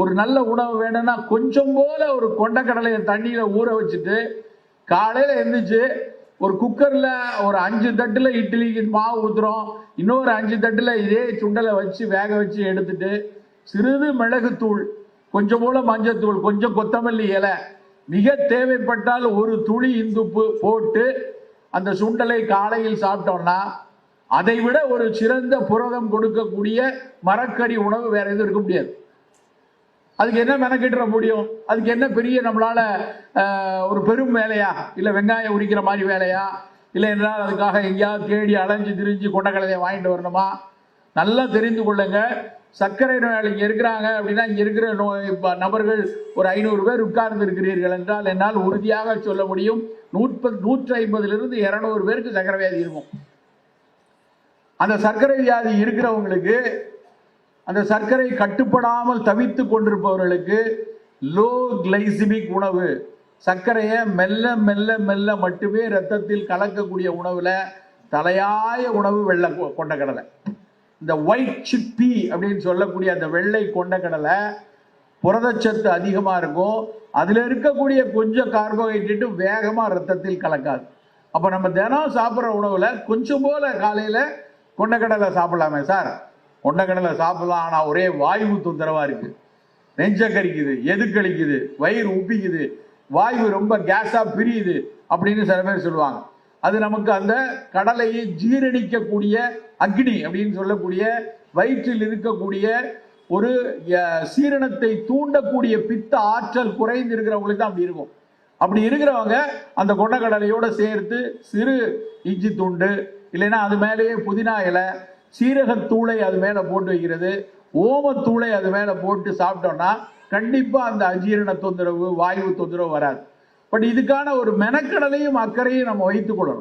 ஒரு நல்ல உணவு வேணும்னா கொஞ்சம் போல ஒரு கொண்டக்கடலையை தண்ணியில் ஊற வச்சுட்டு காலையில் எழுந்திரிச்சு ஒரு குக்கரில் ஒரு அஞ்சு தட்டில் இட்லிக்கு மாவு ஊத்துறோம். இன்னொரு அஞ்சு தட்டில் இதே சுண்டலை வச்சு வேக வச்சு எடுத்துட்டு சிறிது மிளகுத்தூள் கொஞ்சம் போல மஞ்சத்தூள் கொஞ்சம் கொத்தமல்லி இலை மிக தேவைப்பட்டால் ஒரு துளி இந்துப்பு போட்டு அந்த சுண்டலை காலையில் சாப்பிட்டோம்னா அதை விட ஒரு சிறந்த புரதம் கொடுக்கக்கூடிய மரக்கறி உணவு வேற எதுவும் இருக்க முடியாது. அதுக்கு என்ன மெனக்கிட்டுற முடியும்? அதுக்கு என்ன பெரிய நம்மளால ஒரு பெரும் வேலையா? இல்லை வெங்காயம் உரிக்கிற மாதிரி வேலையா? இல்லை என்றால் அதுக்காக எங்கேயாவது தேடி அலைஞ்சு திரிஞ்சு கொண்டக்கடலையை வாங்கிட்டு வரணுமா? நல்லா தெரிந்து கொள்ளுங்க. சர்க்கரை நோயாளி இங்கே இருக்கிறாங்க அப்படின்னா இங்கே இருக்கிற நோய் நபர்கள் ஒரு ஐநூறு பேர் உட்கார்ந்து இருக்கிறீர்கள் என்றால் என்னால் உறுதியாக சொல்ல முடியும். நூற்பது நூற்றி ஐம்பதுலேருந்து இரநூறு பேருக்கு சர்க்கரை வியாதி இருக்கும். அந்த சர்க்கரை வியாதி இருக்கிறவங்களுக்கு அந்த சர்க்கரை கட்டுப்படாமல் தவித்து கொண்டிருப்பவர்களுக்கு லோ கிளைசிமிக் உணவு. சர்க்கரையை மெல்ல மெல்ல மெல்ல மட்டுமே ரத்தத்தில் கலக்கக்கூடிய உணவில் தலையாய உணவு வெள்ளை கொ- கொண்டக்கடலை இந்த ஒயிட் சிப்பி அப்படின்னு சொல்லக்கூடிய அந்த வெள்ளை கொண்டக்கடலை புரதச்சத்து அதிகமாக இருக்கும். அதில் இருக்கக்கூடிய கொஞ்சம் கார்போஹைட்ரேட்டு வேகமாக ரத்தத்தில் கலக்காது. அப்போ நம்ம தினம் சாப்பிட்ற உணவில் கொஞ்சம் போல காலையில் கொண்டக்கடலை சாப்பிடலாமே சார். கொண்டக்கடலை சாப்பிடலாம் ஆனால் ஒரே வாயு தொந்தரவா இருக்கு. நெஞ்ச கரிக்குது எது கழிக்குது வயிறு உப்பிக்குது வாயு ரொம்ப கேஸா பிரியுது அப்படின்னு சில பேர் சொல்லுவாங்க. அது நமக்கு அந்த கடலையை ஜீரணிக்கக்கூடிய அக்னி அப்படின்னு சொல்லக்கூடிய வயிற்றில் இருக்கக்கூடிய ஒரு சீரணத்தை தூண்டக்கூடிய பித்த ஆற்றல் குறைந்து இருக்கிறவங்களுக்கு தான் அப்படி இருக்கும். அப்படி இருக்கிறவங்க அந்த கொண்டக்கடலையோட சேர்த்து சிறு இஞ்சி துண்டு இல்லைன்னா அது மேலேயே புதினா இலை சீரகத்தூளை அது மேலே போட்டு வைக்கிறது. ஓமத்தூளை அது மேலே போட்டு சாப்பிட்டோம்னா கண்டிப்பாக அந்த அஜீரண தொந்தரவு வாயு தொந்தரவு வராது. பட் இதுக்கான ஒரு மெனக்கடலையும் அக்கறையும் நம்ம வைத்துக் கொள்ளணும்.